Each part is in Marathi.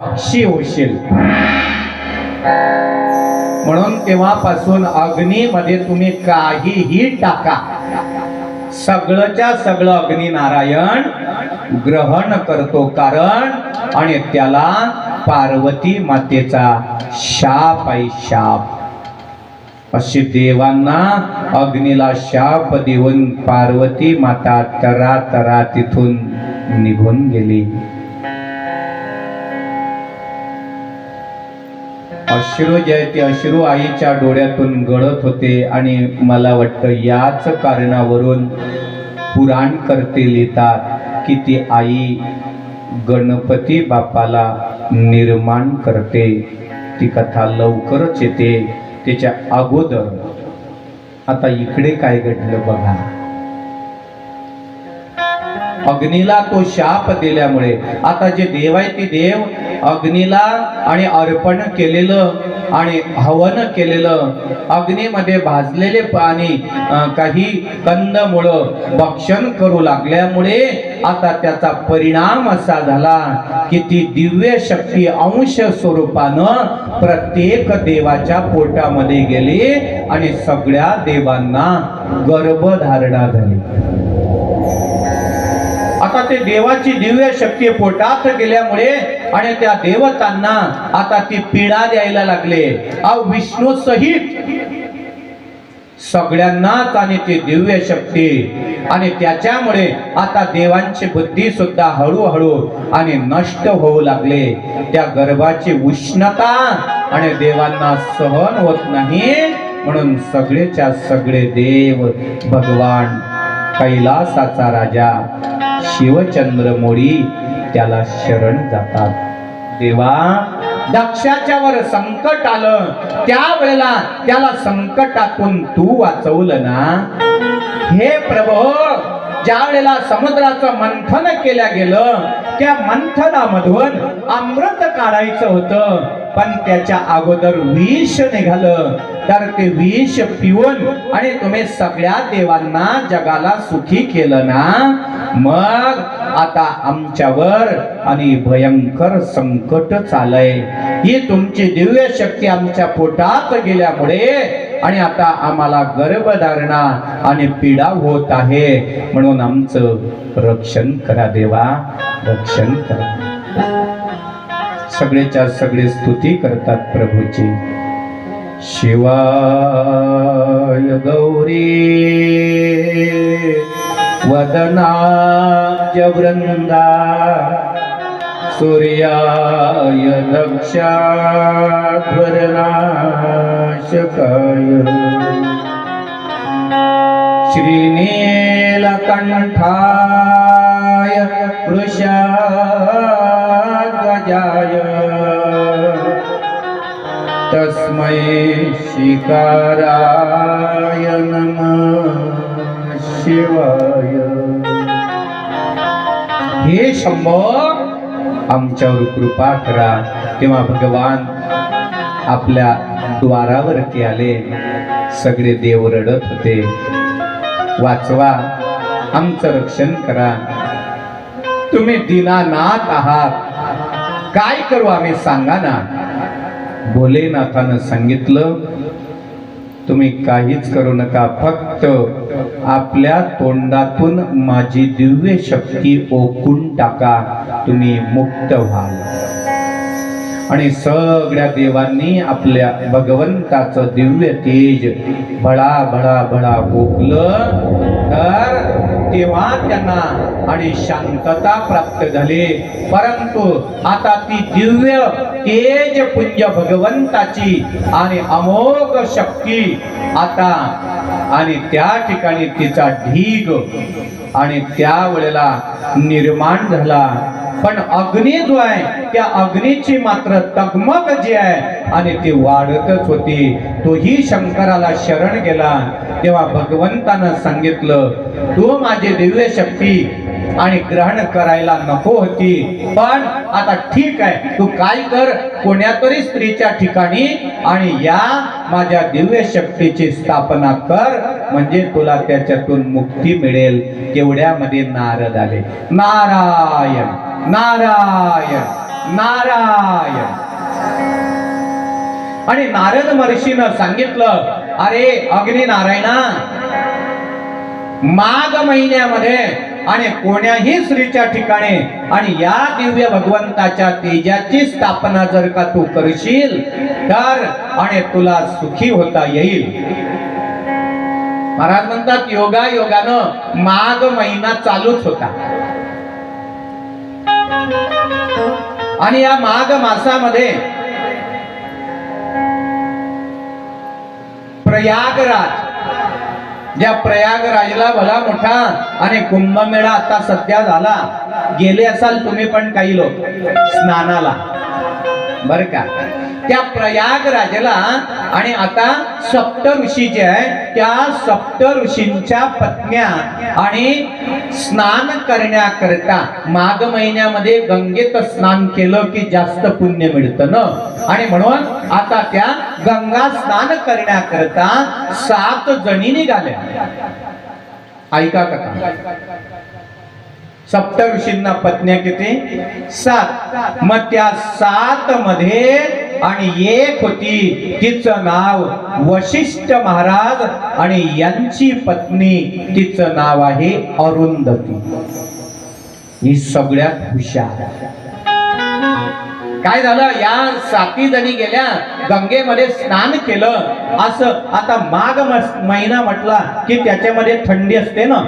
पक्षी होशील. म्हणून तेव्हापासून अग्नीमध्ये तुम्ही काहीही टाका. सगळंच्या सगळं अग्नी नारायण ग्रहण करतो. कारण आणि त्याला पार्वती मातेचा शाप आहे शाप. अशी देवांना अग्नीला शाप देऊन पार्वती माता तरा तरा तिथून निघून गेली. अश्रू जे ते अश्रू आईच्या डोळ्यातून गळत होते आणि मला वाटतं याच कारणावरून पुराण करते लिहितात की ती आई गणपती बापाला निर्माण करते. ती कथा लवकरच येते. त्याच्या अगोदर. आता इकडे काय घडलं बघा. अग्नीला तो शाप दिल्यामुळे. आता जे देव आहे ते देव अग्नीला आणि अर्पण केलेलं आणि हवन केलेलं. अग्नीमध्ये भाजलेले पाणी काही कंदमुळं भक्षण करू लागल्यामुळे आता त्याचा परिणाम असा झाला की ती दिव्य शक्ती अंश स्वरूपानं प्रत्येक देवाच्या पोटामध्ये गेली आणि सगळ्या देवांना गर्भधारणा झाली. आता ते देवाची दिव्य शक्ती पोटात गेल्यामुळे आणि त्या देवतांना आता ती पीडा द्यायला लागले. अव विष्णू सहित सगळ्यांनाच आणि ती दिव्य शक्ती. आणि त्याच्यामुळे आता देवांची बुद्धी सुद्धा हळूहळू आणि नष्ट होऊ लागले. त्या गर्भाची उष्णता आणि देवांना सहन होत नाही म्हणून सगळेच्या सगळे देव भगवान कैलासाचा राजा शिवचंद्र मोडी त्याला शरण जातात. देवा दक्षाच्या वर संकट आलं. त्यावेळेला त्याला संकटातून तू वाचवलं ना? हे प्रभो ज्या वेळेला समुद्राचं मंथन केल्या गेलं त्या मंथनामधून अमृत काढायचं होतं. पण त्याच्या अगोदर विष निघालं. तर ते विष पिऊन आणि तुम्ही सगळ्या देवांना जगाला सुखी केलं ना? मग आता आमच्यावर आणि भयंकर संकट चालय. ही तुमची दिव्य शक्ती आमच्या पोटात गेल्यामुळे आणि आता आम्हाला गर्भधारणा आणि पीडा होत आहे. म्हणून आमचं रक्षण करा देवा रक्षण करा. सगळेच्या सगळे स्तुती करतात प्रभूची. शिवाय गौरी वदनाज वृंदा सूर्याय दक्षाध्वरनाशकाय श्रीनीलकण्ठाय वृषागजाय शिकाराय नम शिवाय। हे शंभ आमच्यावर कृपा करा. तेव्हा भगवान आपल्या द्वारावरती आले. सगळे देव रडत होते. वाचवा आमचं रक्षण करा. तुम्ही दिनानाथ आहात. काय करू आम्ही सांगा ना? भोलेनाथानं सांगितलं तुम्ही काहीच करू नका फक्त आपल्या तोंडातून माझी दिव्य शक्ती ओकून टाका तुम्ही मुक्त व्हाल. आणि सगळ्या देवांनी आपल्या भगवंताचं दिव्य तेज भळा भळा भळा ओकलं तर तेव्हा त्यांना आणि शांतता प्राप्त झाली. परंतु आता ती दिव्य तेज पुंज भगवंताची आणि अमोघ शक्ती आता आणि त्या ठिकाणी तिचा ढीग आणि त्या वेळेला निर्माण झाला. पण अग्नी जो आहे त्या अग्नीची मात्र तगमग जी आहे आणि ती वाढतच होती. तोही शंकराला शरण गेला. तेव्हा भगवंतानं सांगितलं तू माझी दिव्य शक्ती आणि ग्रहण करायला नको होती. पण आता ठीक आहे. तू काय कर? कोण्यातरी स्त्रीच्या ठिकाणी आणि या माझ्या दिव्य शक्तीची स्थापना कर. म्हणजे तुला त्याच्यातून मुक्ती मिळेल. तेवढ्यामध्ये नारद आले. नारायण! नारायण नारायण. आणि नारद महर्षीनं सांगितलं अरे अग्नि नारायणा माघ महिन्यामध्ये आणि कोण्याही स्त्रीच्या ठिकाणी आणि या दिव्य भगवंताच्या तेजाची स्थापना जर का तू करशील तर आणि तुला सुखी होता येईल. महाराज म्हणतात योगा योगानं माघ महिना चालूच होता. आणि या माघ मासामध्ये प्रयागराज ज्या प्रयागराजला भला मोठा आणि कुंभमेळा आता सध्या झाला गेले असाल तुम्ही पण काही लोक स्नानाला. बर का? त्या प्रयागराजला आणि आता सप्त ऋषी जे आहे त्या सप्त ऋषींच्या पत्न्या आणि स्नान करण्याकरता माघ महिन्यामध्ये गंगेत स्नान केलं की जास्त पुण्य मिळतं ना? आणि म्हणून आता त्या गंगा स्नान करण्याकरता सात जणी निघाल्या. ऐका का? सप्त ऋषींना पत्न्या किती? सात. मग त्या सात मध्ये आणि एक होती तिचं नाव वशिष्ठ महाराज आणि यांची पत्नी तिचं नाव आहे अरुंधती. ही सगळ्यात हुशार. काय झालं? या साती जणी गेल्या गंगेमध्ये स्नान केलं. असं आता माघ महिना म्हटला की त्याच्यामध्ये थंडी असते ना?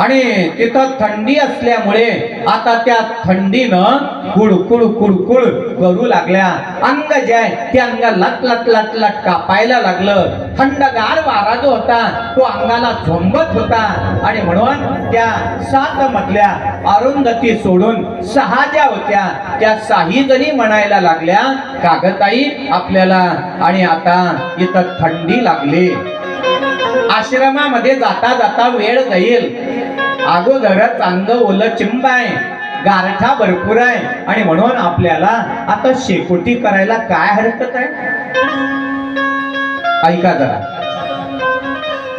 आणि तिथं थंडी असल्यामुळे आता त्या थंडीनं कुडकुड कुडकुड करू लागल्या. अंग जे आहे ते अंग लट लट लट लट कापायला लागलं. थंडगार वारा जो होता तो अंगाला झोंबत होता. आणि म्हणून त्या सात मधल्या अरुंधती सोडून सहा ज्या होत्या त्या साही जणी म्हणायला लागल्या कागताई आपल्याला आणि आता इथं थंडी लागली. आश्रमामध्ये जाता जाता वेळ जाईल. अगोदर अंग ओलं चिंब आहे गारठा भरपूर आहे. आणि म्हणून आपल्याला आता शेकोटी करायला काय हरकत आहे? ऐका जरा.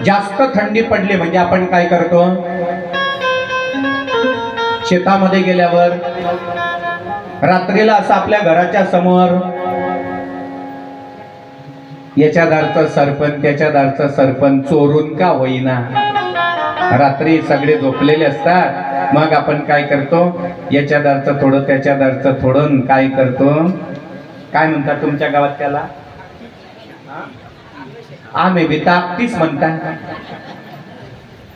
जास्त थंडी पडली म्हणजे आपण काय करतो? शेतामध्ये गेल्यावर रात्रीला असं आपल्या घराच्या समोर याच्या दारचं सरपण त्याच्या दारचं सरपण चोरून का होईना? रात्री सगळे झोपलेले असतात. मग आपण काय करतो? याच्या दारचं थोडं त्याच्या दारचं थोडं काय करतो? काय म्हणतात तुमच्या गावात त्याला? आम्ही बी ताकतीच म्हणतात.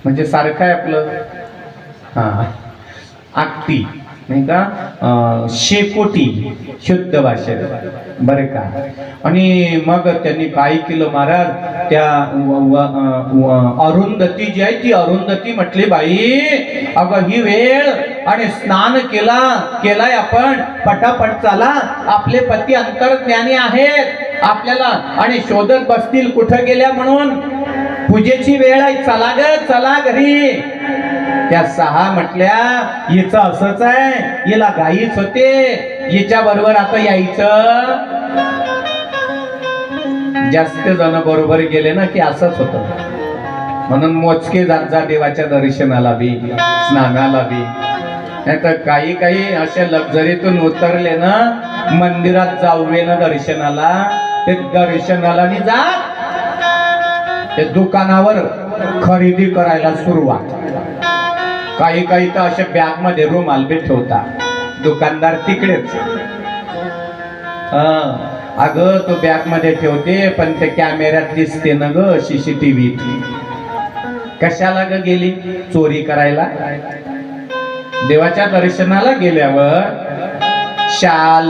म्हणजे सारखं आहे आपलं. हा. आकती. नाही का? शेकोटी शुद्ध भाषेत. बरं का? आणि मग त्यांनी काय केलं महाराज त्या अरुंधती जी आहे ती अरुंधती म्हटली बाई अगं ही वेळ आणि स्नान केला केलाय आपण. पटापट चाला. आपले पती अंतर्ज्ञानी आहेत. आपल्याला आणि शोधत बसतील कुठं गेल्या म्हणून. पूजेची वेळ आहे. चला ग चला घरी. त्या सहा म्हटल्या हिचं असंच आहे हिला गाईच होते. हिच्या बरोबर आता यायचं. जास्त जण बरोबर गेले ना की असंच होत. म्हणून मोजके जात जा देवाच्या दर्शनाला बी स्नानाला बी. नाही तर काही काही अशा लक्झरीतून उतरले ना मंदिरात जाऊवे ना दर्शनाला. ते दर्शनाला जा ते दुकानावर खरेदी करायला सुरुवात. काही काही तर अशा बॅगमध्ये रुमाल बी ठेवता. दुकानदार तिकडेच. हा. अगं तो बॅगमध्ये ठेवते पण ते कॅमेऱ्यात दिसते ना ग सीसीटीव्ही कशाला ग गेली? चोरी करायला? देवाच्या दर्शनाला गेल्यावर शाल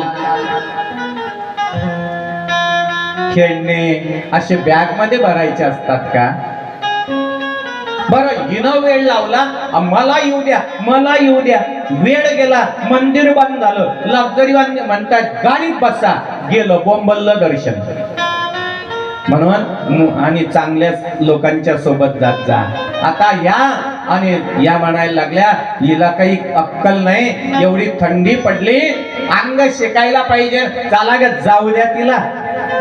खेळणे असे बॅगमध्ये भरायचे असतात का? बरं हिनं वेळ लावला मला येऊ द्या मला येऊ द्या. वेळ गेला मंदिर बंद झालं. लक्झरी बांध म्हणतात गाडीत बसा. गेलं बोंबल दर्शन. म्हणून आणि चांगल्याच लोकांच्या सोबत जात जा. आता या आणि या म्हणायला लागल्या हिला काही अक्कल नाही एवढी थंडी पडली अंग शेकायला पाहिजे. चला ग जाऊ द्या तिला.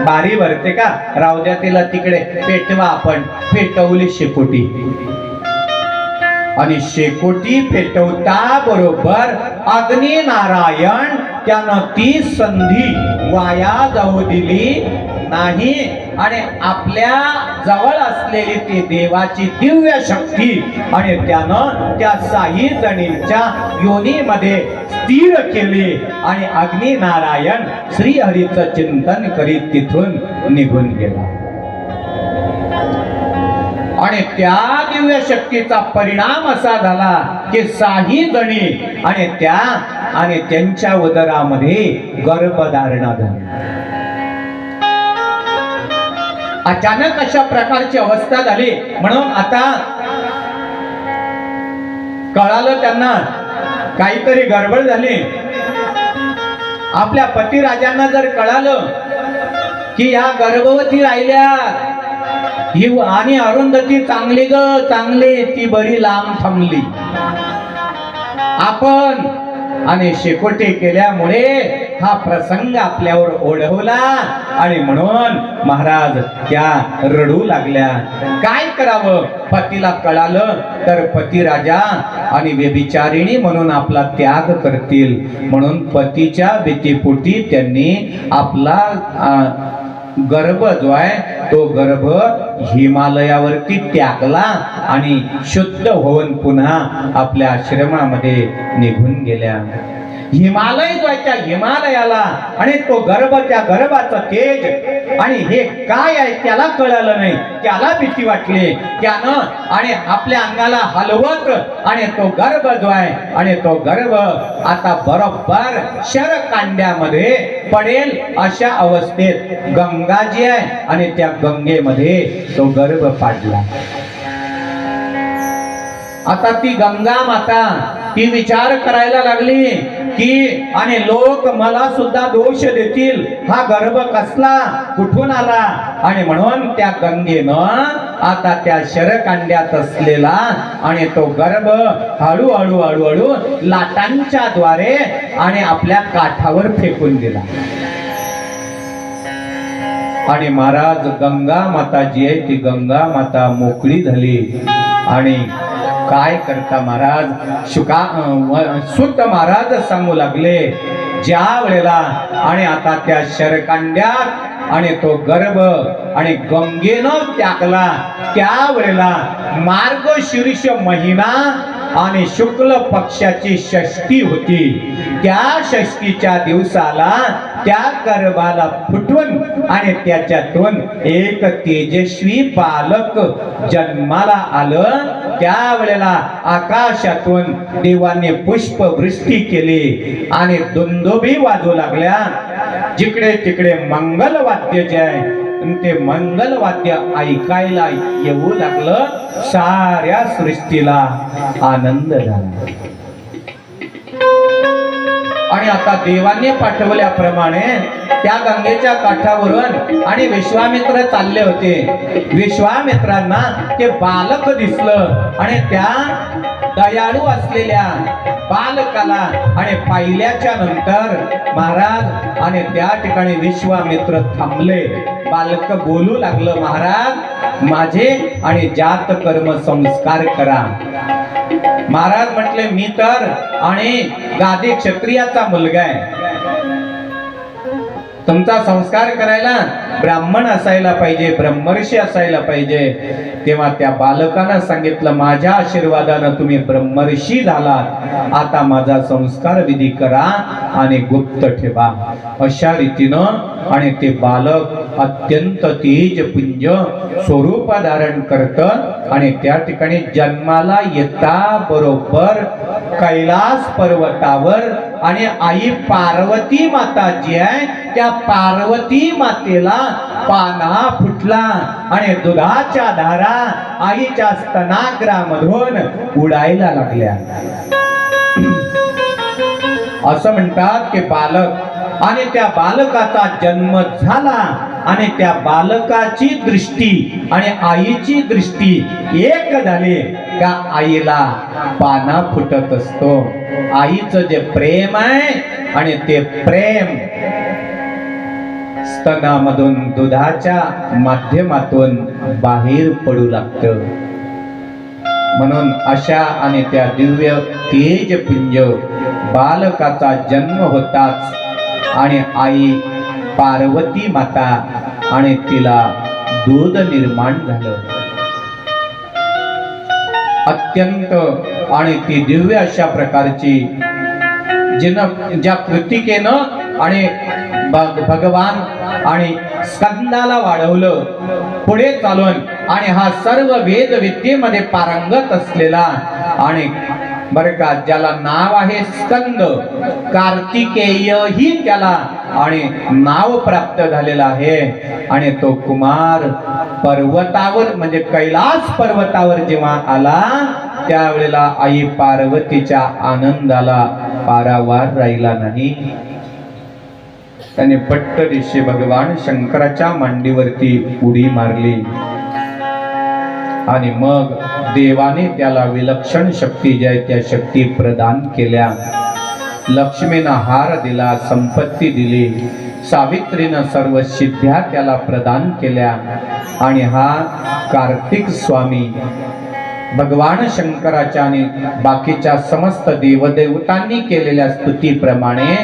बारी भरते का? राहू द्या तिला तिकडे. पेटवा आपण. पेटवली शेकोटी. आणि शेकोटी पेटवता बरोबर अग्नी नारायण त्यानं ती संधी वाया जाऊ दिली नाही. आणि आपल्या जवळ असलेली ती देवाची दिव्य शक्ती आणि त्यानं त्या साई जणींच्या योनीमध्ये स्थिर केली. आणि अग्निनारायण श्रीहरीचं चिंतन करीत तिथून निघून गेला. आणि त्या दिव्य शक्तीचा परिणाम असा झाला की साही जणी आणि त्या आणि त्यांच्या उदरामध्ये गर्भधारणा झाली. अचानक अशा प्रकारची अवस्था झाली. म्हणून आता कळालं त्यांना काहीतरी गडबड झाली. आपल्या पतिराजांना जर कळालं की या गर्भवती राहिल्या ही आणि अरुंधती चांगली ग चांगली ती बरी लांब थांबली. आपण आणि शेकोटे केल्यामुळे हा प्रसंग आपल्यावर ओढवला. आणि म्हणून महाराज त्या रडू लागल्या. काय करावं? पतीला कळालं तर पती राजा आणि व्यभिचारिणी म्हणून आपला त्याग करतील. म्हणून पतीच्या भीतीपोटी त्यांनी आपला गर्भ जो आहे तो गर्भ हिमालयावरती त्यागला आणि शुद्ध होऊन पुन्हा आपल्या आश्रमामध्ये निघून गेल्या. हिमालय जो आहे त्या हिमालयाला आणि तो गर्भ त्या गर्भाचं तेज. आणि हे काय आहे त्याला कळालं नाही. त्याला भीती वाटली. त्यानं आणि आपल्या अंगाला हलवत आणि तो गर्भ जो आहे आणि तो गर्भ आता बरोबर शर कांड्यामध्ये पडेल अशा अवस्थेत गंगा जी आहे आणि त्या गंगेमध्ये तो गर्भ पाडला. आता ती गंगा माता ती विचार करायला लागली की आणि लोक मला सुद्धा दोष देतील. हा गर्भ कसला? कुठून आला? आणि म्हणून त्या गंगेनं आता त्या शरकांड्यात असलेला आणि तो गर्भ हळूहळू हळूहळू लाटांच्या द्वारे आणि आपल्या काठावर फेकून दिला. आणि महाराज गंगा माता जी आहे ती गंगा माता मोकळी झाली. आणि काय करता महाराज? शुका सुत महाराज सांगू लागले. ज्या वेळेला आणि आता त्या शरकांड्यात आणि तो गर्भ आणि गंगेनं त्यागला त्या वेळेला मार्गशीर्ष महिना आणि शुक्ल पक्षाची षष्टी होती. त्या षष्टीच्या दिवसाला त्या गर्भाला फुटवून आणि त्याच्यातून एक तेजस्वी बालक जन्माला आलं. त्यावेळेला आकाशातून देवाने पुष्पवृष्टी केली आणि दुंदोबी वाजू लागल्या. जिकडे तिकडे मंगल वाद्य जे आहे ते मंगल वाद्य ऐकायला येऊ लागलं. साऱ्या सृष्टीला आनंद झाला. आणि आता देवाने पाठवल्याप्रमाणे त्या गंगेच्या काठावरून आणि विश्वामित्र चालले होते. विश्वामित्रांना ते बालक दिसलं आणि त्या दयाळू असलेल्या बालकाला आणि पाहिल्याच्या नंतर महाराज आणि त्या ठिकाणी विश्वामित्र थांबले. बालक बोलू लागलं महाराज माझे आणि जात कर्म संस्कार करा. महाराज म्हटले मी तर आणि गादी क्षत्रियाचा मुलगा आहे. तुमचा संस्कार करायला ब्राह्मण असायला पाहिजे ब्रह्मर्षी असायला पाहिजे. तेव्हा त्या बालकानं सांगितलं माझ्या आशीर्वादानं तुम्ही ब्रह्मर्षी झालात. आता माझा संस्कार विधी करा आणि गुप्त ठेवा. अशा रीतीनं आणि ते बालक अत्यंत तेज पुंज स्वरूप धारण करत आणि त्या ठिकाणी जन्माला येता बरोबर कैलास पर्वतावर आणि आई पार्वती माता जी आहे त्या पार्वती मातेला पाना फुटला आणि दुधाच्या धारा आईच्या स्तनाग्रामधून उडायला लागल्या. असं म्हणतात की बालक आणि त्या बालकाचा जन्म झाला आणि त्या बालकाची दृष्टी आणि आईची दृष्टी एक झाली. का आईला पाना फुटत असतो? आईचं जे प्रेम आहे आणि ते प्रेम स्तनामधून दुधाच्या माध्यमातून बाहेर पडू लागतं. म्हणून अशा आणि त्या दिव्य तेज तेजपुंज बालकाचा जन्म होताच आणि आई पार्वती माता आणि तिला दूध निर्माण झालं. अत्यंत आणि ती दिव्य अशा प्रकारची जिनं ज्या कृतिकेनं आणि भग- भगवान आणि स्कंदाला वाढवलं पुढे चालून आणि हा सर्व वेद विद्येमध्ये पारंगत असलेला आणि बर का ज्याला नाव आहे स्कंद कार्तिकेय ही त्याला आणि नाव प्राप्त झालेलं आहे. आणि तो कुमार पर्वतावर म्हणजे कैलास पर्वतावर जेव्हा आला त्यावेळेला आई पार्वतीच्या आनंदाला पारावार राहिला नाही. त्याने पट्ट दिशे भगवान शंकराच्या मांडीवरती उडी मारली. आणि मग देवाने त्याला विलक्षण शक्ती ज्या त्या शक्ती प्रदान केल्या. लक्ष्मीनं हार दिला संपत्ती दिली. सावित्रीनं सर्व सिद्ध्या त्याला प्रदान केल्या. आणि हा कार्तिक स्वामी भगवान शंकराच्या आणि बाकीच्या समस्त देवदेवतांनी केलेल्या स्तुतीप्रमाणे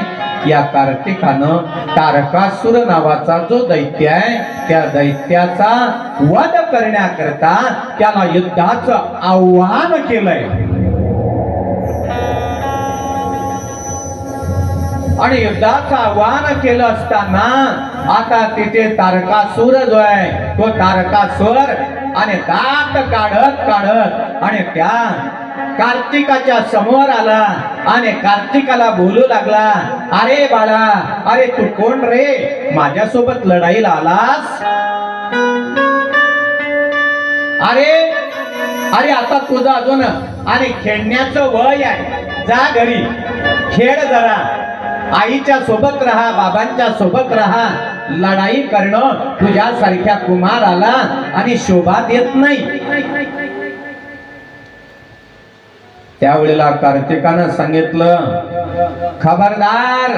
या कार्तिकानं तारकासुर नावाचा जो दैत्य आहे त्या दैत्याचा वध करण्याकरता त्याला युद्धाचं आव्हान केलंय. आणि युद्धाचं आव्हान केलं असताना आता तिथे तारकासूर जो आहे तो तारकासूर आणि दात काढत काढत आणि त्या कार्तिकाच्या समोर आला आणि कार्तिकाला बोलू लागला अरे बाळा अरे तू कोण रे? माझ्यासोबत लढाईला आलास? अरे अरे आता तुझं अजून आणि खेळण्याचं वय आहे. जा घरी खेळ जरा. आईच्या सोबत राहा बाबांच्या सोबत राहा. लढाई करणं तुझ्यासारख्या कुमाराला आणि शोभा देत नाही. त्यावेळेला कार्तिकानं सांगितलं खबरदार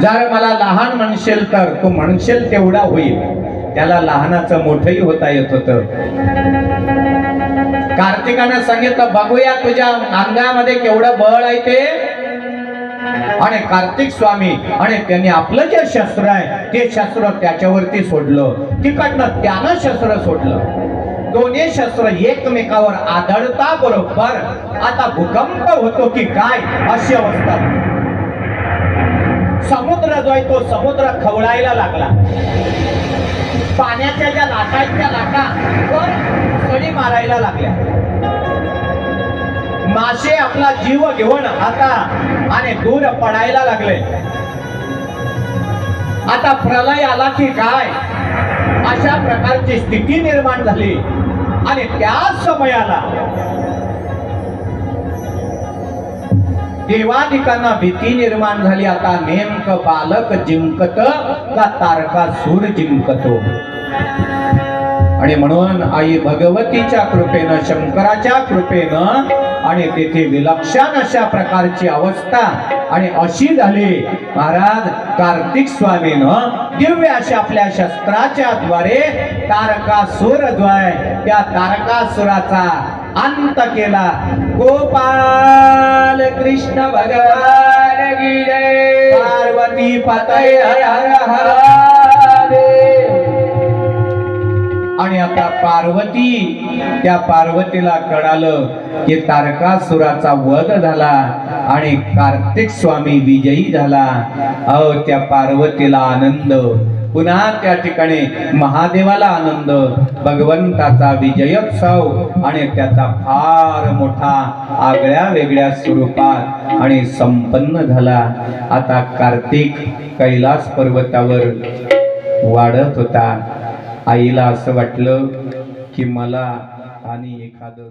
जर मला लहान म्हणशील तर तू म्हणशील तेवढा होईल. त्याला लहानाचं मोठंही होता येत होत. कार्तिकानं सांगितलं बघूया तुझ्या अंगामध्ये केवढं बळ आहे ते. आणि कार्तिक स्वामी आणि त्यांनी आपलं जे शस्त्र आहे ते शस्त्र त्याच्यावरती सोडलं. तिकडनं त्यानं शस्त्र सोडलं. दोन्ही शस्त्र एकमेकावर आदळता बरोबर. आता भूकंप होतो की काय अशी अवस्था. समुद्र जो आहे तो समुद्र खवळायला लागला. पाण्याच्या ज्या लाटा आहेत त्या लाटा पण सडी मारायला लागल्या. मासे आपला जीव घेऊन आता आणि दूर पडायला लागले. आता प्रलय आला की काय? अशा प्रकारची स्थिती निर्माण झाली. आणि त्या समयाला देवादिकांना भीती निर्माण झाली. आता नेमकं बालक जिंकत का तारका सूर जिंकतो? आणि म्हणून आई भगवतीच्या कृपेनं शंकराच्या कृपेनं आणि तेथे विलक्षण अशा प्रकारची अवस्था आणि अशी झाली. महाराज कार्तिक स्वामीनं दिव्य अशा आपल्या शस्त्राच्या द्वारे तारकासूर द्वय त्या तारकासुराचा अंत केला. गोपाल कृष्ण भगवान पार्वती पतय हर हर. आणि आता पार्वती त्या पार्वतीला कळालं की तारकासुराचा वध झाला आणि कार्तिक स्वामी विजयी झाला. अहो त्या पार्वतीला आनंद. पुन्हा त्या ठिकाणी महादेवाला आनंद. भगवंताचा विजयोत्सव आणि त्याचा फार मोठा आगळ्या वेगळ्या स्वरूपात आणि संपन्न झाला. आता कार्तिक कैलास पर्वतावर वाढत होता. आईला असं वाटलं की मला आणि एखादं